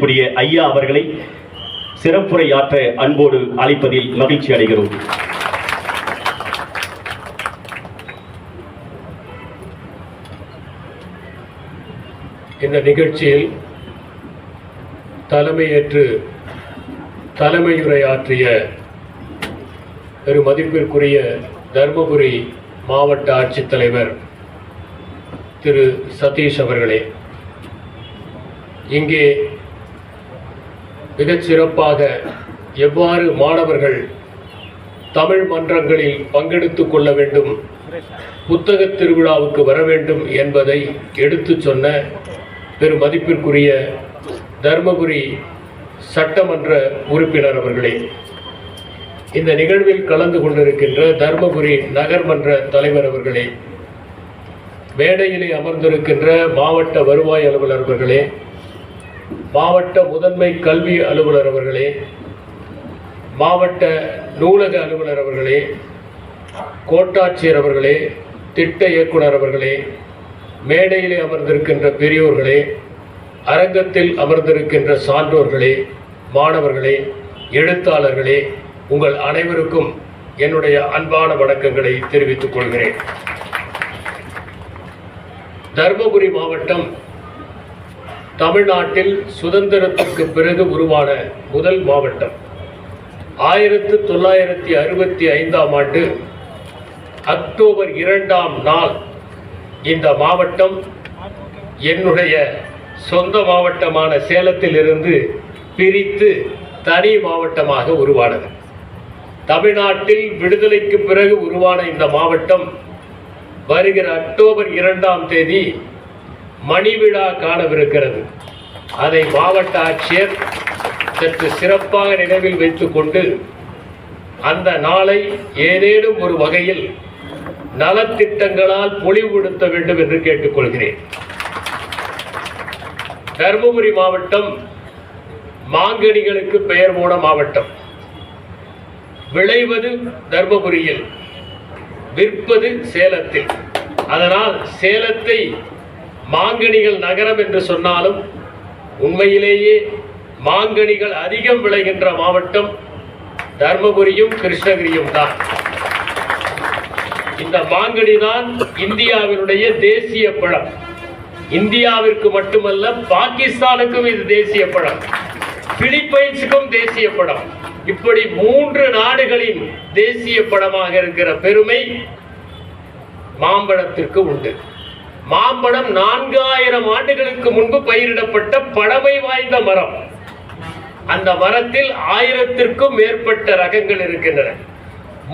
புரிய ஐயா அவர்களை சிறப்புரையாற்ற அன்போடு அழைப்பதில் மகிழ்ச்சி அடைகிறோம். இந்த நிகழ்ச்சியில் தலைமையேற்று தலைமையுரையாற்றிய பெரும் மதிப்பிற்குரிய தருமபுரி மாவட்ட ஆட்சித்தலைவர் திரு சதீஷ் அவர்களே இங்கே மிகச் சிறப்பாக எவ்வாறு மாணவர்கள் தமிழ் மன்றங்களில் பங்கெடுத்துக் கொள்ள வேண்டும் புத்தகத் திருவிழாவுக்கு வர வேண்டும் என்பதை எடுத்துச் சொன்ன பெரும் மதிப்பிற்குரிய தர்மபுரி சட்டமன்ற உறுப்பினர் அவர்களே. இந்த நிகழ்வில் கலந்து கொண்டிருக்கின்ற தர்மபுரி நகர்மன்ற தலைவர் அவர்களே மேடையிலே அமர்ந்திருக்கின்ற மாவட்ட வருவாய் அலுவலர் அவர்களே மாவட்ட முதன்மை கல்வி அலுவலர் அவர்களே மாவட்ட நூலக அலுவலர் அவர்களே கோட்டாட்சியர் அவர்களே திட்ட இயக்குனர் அவர்களே மேடையிலே அமர்ந்திருக்கின்ற பெரியோர்களே அரங்கத்தில் அமர்ந்திருக்கின்ற சான்றோர்களே மாணவர்களே எழுத்தாளர்களே உங்கள் அனைவருக்கும் என்னுடைய அன்பான வணக்கங்களை தெரிவித்துக் கொள்கிறேன். தருமபுரி மாவட்டம் தமிழ்நாட்டில் சுதந்திரத்துக்கு பிறகு உருவான முதல் மாவட்டம். ஆயிரத்து தொள்ளாயிரத்தி அறுபத்தி ஐந்தாம் ஆண்டு அக்டோபர் இரண்டாம் நாள் இந்த மாவட்டம் என்னுடைய சொந்த மாவட்டமான சேலத்திலிருந்து பிரித்து தனி மாவட்டமாக உருவானது. தமிழ்நாட்டில் விடுதலைக்கு பிறகு உருவான இந்த மாவட்டம் வருகிற அக்டோபர் இரண்டாம் தேதி மணிவிழா காணவிருக்கிறது. அதை மாவட்ட ஆட்சியர் சற்று சிறப்பாக நினைவில் வைத்துக்கொண்டு அந்த நாளை ஏதேனும் ஒரு வகையில் நலத்திட்டங்களால் பொலிவுபடுத்த வேண்டும் என்று கேட்டுக்கொள்கிறேன். தருமபுரி மாவட்டம் மாங்கனிகளுக்கு பெயர் போன மாவட்டம். விளைவது தர்மபுரியில் விற்பது சேலத்தில். அதனால் சேலத்தை மாங்கனிகள் நகரம் என்று சொன்னாலும் உண்மையிலேயே மாங்கனிகள் அதிகம் விளைகின்ற மாவட்டம் தர்மபுரியும் கிருஷ்ணகிரியும் தான். இந்த மாங்கனி தான் இந்தியாவினுடைய தேசிய பழம். இந்தியாவிற்கு மட்டுமல்ல பாகிஸ்தானுக்கும் இது தேசிய பழம். பிலிப்பைன்ஸுக்கும் தேசிய படம் இப்படி மூன்று நாடுகளின் தேசிய படமாக இருக்கிற பெருமை மாம்பழத்திற்கு உண்டு. மாம்பழம் நான்காயிரம் ஆண்டுகளுக்கு முன்பு பயிரிடப்பட்ட பழமை வாய்ந்த மரம். அந்த மரத்தில் ஆயிரத்திற்கும் மேற்பட்ட ரகங்கள் இருக்கின்றன.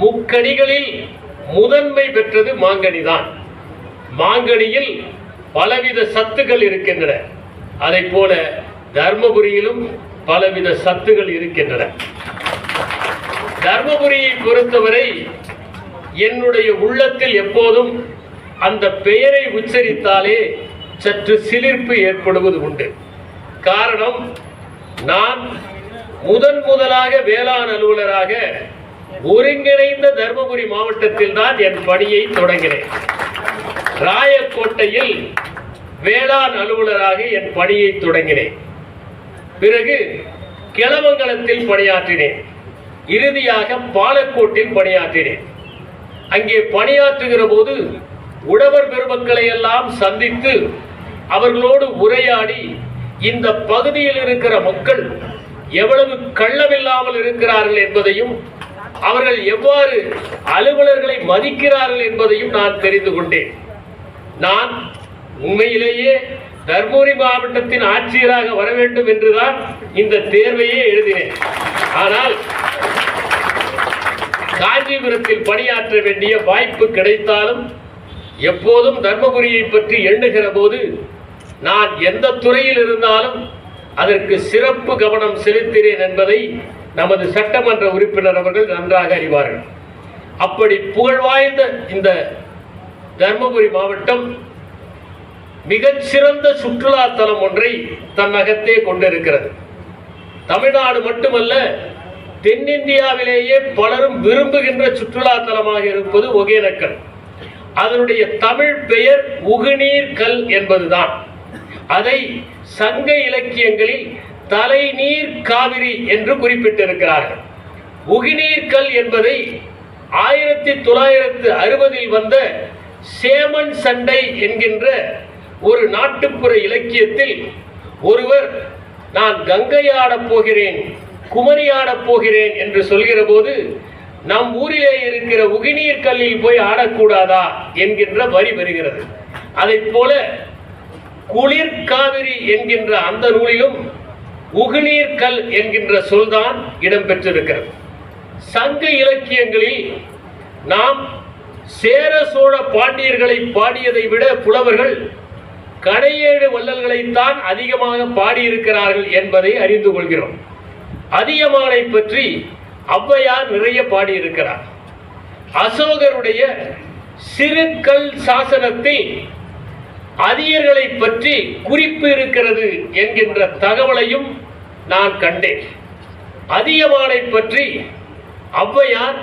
முக்கணிகளில் முதன்மை பெற்றது மாங்கனிதான். மாங்கனியில் பலவித சத்துக்கள் இருக்கின்றன. அதை போல தர்மபுரியிலும் பலவித சத்துகள் இருக்கின்றன. தர்மபுரியை பொறுத்தவரை என்னுடைய உள்ளத்தில் எப்போதும் அந்த பெயரை உச்சரித்தாலே சற்று சிலிர்ப்பு ஏற்படுவது உண்டு. காரணம் நான் முதன் முதலாக வேளாண் அலுவலராக ஒருங்கிணைந்த தர்மபுரி மாவட்டத்தில் தான் என் பணியை தொடங்கினேன். ராயக்கோட்டையில் வேளாண் அலுவலராக என் பணியை தொடங்கினேன். பிறகு கிளமங்கலத்தில் பணியாற்றினேன். இறுதியாக பாலக்கோட்டில் பணியாற்றினேன். அங்கே பணியாற்றுகிற போது உழவர் பெருமக்களை எல்லாம் சந்தித்து அவர்களோடு உரையாடி இந்த பகுதியில் இருக்கிற மக்கள் எவ்வளவு கள்ளமில்லாமல் இருக்கிறார்கள் என்பதையும் அவர்கள் எவ்வாறு அலுவலர்களை மதிக்கிறார்கள் என்பதையும் நான் தெரிந்து கொண்டேன். நான் உண்மையிலேயே தர்மபுரி மாவட்டத்தின் ஆட்சியராக வர வேண்டும் என்றுதான் இந்த தேர்வையே எழுதினேன். ஆனால் காஞ்சிபுரத்தில் பணியாற்ற வேண்டிய வாய்ப்பு கிடைத்தாலும் எப்போதும் தர்மபுரியை பற்றி எண்ணுகிற போது நான் எந்த துறையில் இருந்தாலும் அதற்கு சிறப்பு கவனம் செலுத்தினேன் என்பதை நமது சட்டமன்ற உறுப்பினர் அவர்கள் நன்றாக அறிவார்கள். அப்படி புகழ்வாய்ந்த இந்த தர்மபுரி மாவட்டம் மிகச்சிறந்த சுற்றுலா தலம் ஒன்றை தன்னகத்தே கொண்டிருக்கிறது. தமிழ்நாடு மட்டுமல்ல தென்னிந்தியாவிலேயே பலரும் விரும்புகின்ற சுற்றுலா தலமாக இருப்பது ஒகேனக்கல். அதனுடைய தமிழ் பெயர் உகுநீர் கல் என்பதுதான். அதை சங்க இலக்கியங்களில் தலைநீர் காவிரி என்று குறிப்பிட்டிருக்கிறார்கள். உகிநீர்கல் என்பதை ஆயிரத்தி தொள்ளாயிரத்து அறுபதில் வந்த சேமன் சண்டை என்கின்ற ஒரு நாட்டுப்புற இலக்கியத்தில் ஒருவர் நான் கங்கையாடப் போகிறேன் குமரியாடப் போகிறேன் என்று சொல்கிற போது நம் ஊரிலே இருக்கிற உகிநீர் கல்லில் போய் ஆடக்கூடாதா என்கின்ற வரி வருகிறது. அதைப் போல குளிர் காவிரி என்கின்ற அந்த நூலிலும் உகிநீர் கல் என்கின்ற சொல்தான் இடம்பெற்றிருக்கிறது. சங்க இலக்கியங்களில் நாம் சேர சோழ பாண்டியர்களை பாடியதை விட புலவர்கள் கடையேழு வள்ளல்களைத்தான் அதிகமாக பாடியிருக்கிறார்கள் என்பதை அறிந்து கொள்கிறோம். அதிகமானை பற்றி ஔவையார் நிறைய பாடியிருக்கிறார். அசோகருடைய சிறுக்கல் சாசனத்தில் அரியர்களை பற்றி குறிப்பு இருக்கிறது என்கின்ற தகவலையும் நான் கண்டேன். அதியமானை பற்றி ஔவையார்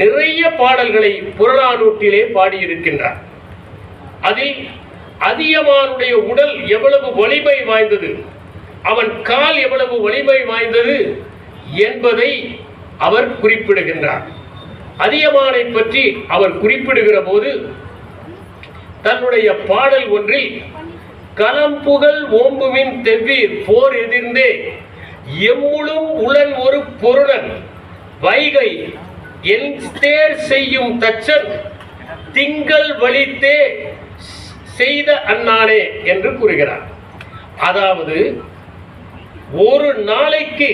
நிறைய பாடல்களை புறநானூற்றிலே பாடியிருக்கின்றார். அதில் அதியமானுடைய உடல் எவ்வளவு வலிமை வாய்ந்தது அவன் கால் எவ்வளவு வலிமை வாய்ந்தது என்பதை அவர் குறிப்பிடுகின்றார். அதியமானை பற்றி அவர் குறிப்பிடுகிற போது தன்னுடைய பாடல் ஒன்றில் கலம்புகழ் ஓம்புவின் தெவ்வீர் போர் எதிர்ந்தே எம்முளும் உளன் ஒரு பொருளன் வைகை என் தேர் செய்யும் தச்சன் திங்கள் வலித்தே செய்த அண்ணானே என்று கூறுகிறார். அதாவது ஒரு நாளைக்கு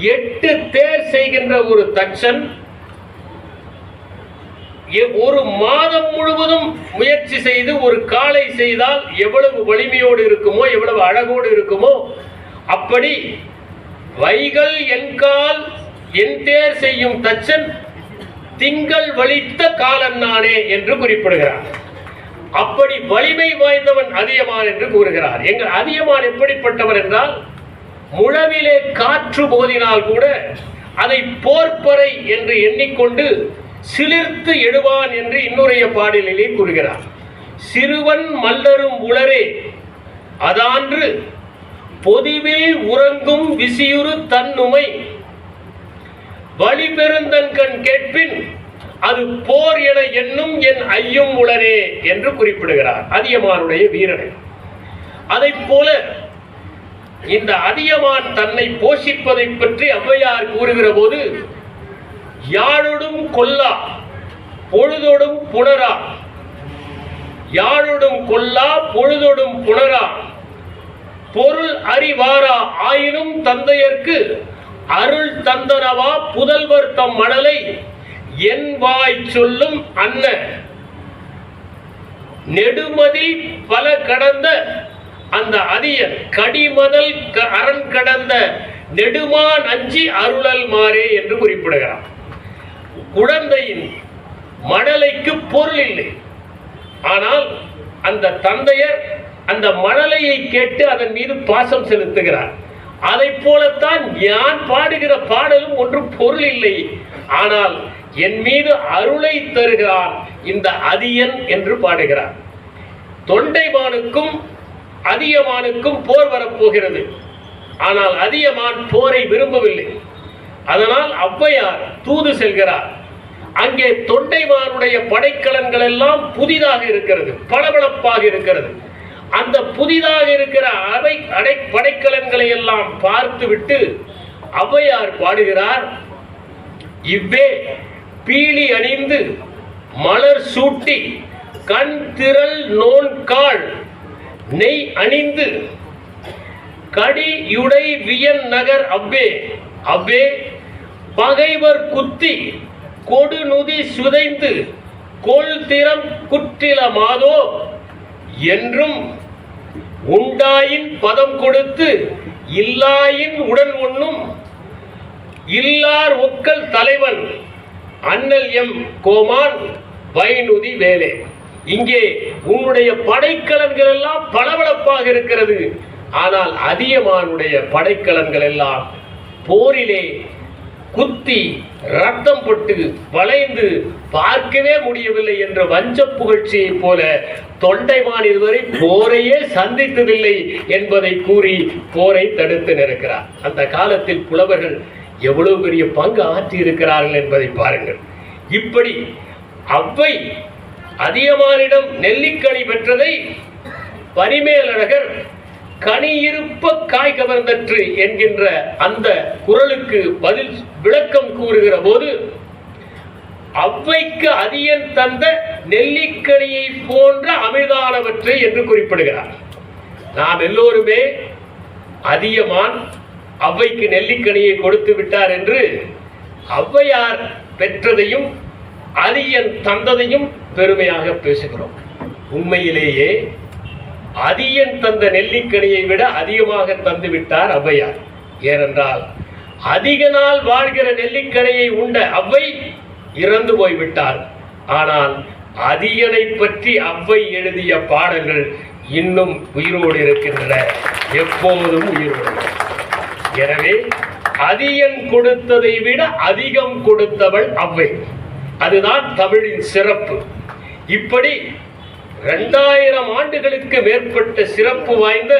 எட்டு தேர் செய்கின்ற ஒரு தச்சன் எ- ஒரு மாதம் முழுவதும் முயற்சி செய்து ஒரு காலை செய்தால் எவ்வளவு வலிமையோடு இருக்குமோ எவ்வளவு அழகோடு இருக்குமோ அப்படி வைகள் என்கால் என் தேர் செய்யும் தச்சன் திங்கள் வலித்த காலன் நானே என்று குறிப்பிடுகிறார். அப்படி வலிமை வாய்ந்தவன் அதியமான் என்று கூறுகிறார். எங்கள் அதியமான் எப்படிப்பட்டவன் என்றால் முழவிலே காற்று போதினால் கூட அதை போர்ப்பறை என்று எண்ணிக்கொண்டு சிலிர்த்து எடுவான் என்று இன்னுடைய பாடலிலே கூறுகிறார். சிறுவன் மல்லரும் உளரே அதான்று பொதிவில் உறங்கும் விசியுறு தன்னுமை. வழிபெருந்தன் கண் கேட்பின் அது போர் என எண்ணும் என் ஐயும் உளரே என்று குறிப்பிடுகிறார். அதியமானுடைய வீரனை அதைப் போல இந்த அதியமான் தன்னை போஷிப்பதை பற்றி ஔவையார் கூறுகிற போது யாழொடும் கொல்லா பொழுதொடும் புணரா. யாழொடும் கொல்லா பொழுதொடும் புணரா. பொருள் அறிவாரா ஆயினும் தந்தையர்க்கு அருள் தந்தனவா புதல்வர் தம் மணலை என் வாய் சொல்லும் அன்ன. நெடுமதி பல கடந்த அந்த அதிய கடிமதல் க- அரண் கடந்த நெடுமான் அஞ்சி அருளல் மாறே என்று குறிப்பிடுகிறார். குழந்தையின் மடலைக்கு பொருள் இல்லை. ஆனால் அந்த தந்தையர் அந்த மழலையை கேட்டு அதன் மீது பாசம் செலுத்துகிறார். அதைப் போலத்தான் யான் பாடுகிற பாடலும் ஒன்று பொருள் இல்லை. ஆனால் என் மீது அருளை தருகிறான் இந்த அதியன் என்று பாடுகிறார். தொண்டைமானுக்கும் அதியமானுக்கும் போர் வரப்போகிறது. ஆனால் அதியமான் போரை விரும்பவில்லை. அதனால் ஔவையார் தூது செல்கிறார். அங்கே தொண்டைமானுடைய படைக்கலன்கள் எல்லாம் புதிதாக இருக்கிறது பளபளப்பாக இருக்கிறது. அந்த புதிதாக இருக்கிற அவை அடை படைக்கலன்களை எல்லாம் பார்த்துவிட்டு ஔவையார் பாடுகிறார். இவ்வே பீலி அணிந்து மலர் சூட்டி கண் திரள் நோன்காள் நெய் அணிந்து கடியுடை வியன் நகர் அவ்வே அவ்வே பகைவர் குத்தி கொடுநுதி சுதைந்து கொள் திறம் என்றும் உண்டாயின் பதம் கொடுத்து இல்லாயின் உடன் ஒண்ணும் இல்லார் ஒக்கல் தலைவன் அண்ணல் எம் கோமான் வைநுதி வேலே. இங்கே உன்னுடைய படைக்கலன்கள் எல்லாம் பளபளப்பாக இருக்கிறது. ஆனால் அதியமானுடைய படைக்கலன்கள் எல்லாம் போரிலே குத்தி ரத்தம் பட்டு வளைந்து பார்க்கவே முடியவில்லை என்ற வஞ்ச புகழ்ச்சியைப் போல தொண்டைமான் இதுவரை போரையே சந்தித்ததில்லை என்பதை கூறி போரை தடுத்து நிற்கிறார். அந்த காலத்தில் புலவர்கள் எவ்வளவு பெரிய பங்கு ஆற்றி இருக்கிறார்கள் என்பதை பாருங்கள். இப்படி அவ்வை அதியமானிடம் நெல்லிக்கனி பெற்றதை பரிமேலழகர் கனி இருப்ப காய் கவர்ந்தற்று என்கின்ற அந்த குரலுக்கு பதில் விளக்கம் கூறுகிற போது அவ்வைக்கு அதியன் தந்த நெல்லிக்கனியை போன்ற அமிர்தானவற்றை என்று குறிப்பிடுகிறார். நாம் எல்லோருமே அதியமான் அவ்வைக்கு நெல்லிக்கனியை கொடுத்து விட்டார் என்று ஔவையார் பெற்றதையும் அதியன் தந்ததையும் பெருமையாக பேசுகிறோம். உண்மையிலேயே அதியன் தந்த நெல்லிக்கனியை விட அதிகமாக தந்து விட்டார் ஔவையார். ஏனென்றால் அதிக நாள் வாழ்கிற நெல்லிக்கனியை உண்ட அவ்வை இறந்து போய்விட்டார். ஆனால் அதியனை பற்றி அவ்வை எழுதிய பாடல்கள் இன்னும் உயிரோடு இருக்கின்றன. எப்போதும் உயிரோடு. எனவே அதியன் கொடுத்ததை விட அதிகம் கொடுத்தவள் அவ்வை அதுதான் தமிழின் சிறப்பு. இப்படி இரண்டாயிரம் ஆண்டுகளுக்கு மேற்பட்ட சிறப்பு வாய்ந்த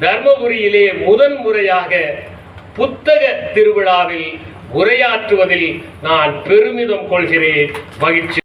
தர்மபுரியிலே முதன் முறையாக புத்தக திருவிழாவில் உரையாற்றுவதில் நான் பெருமிதம் கொள்கிறேன். மகிழ்ச்சி.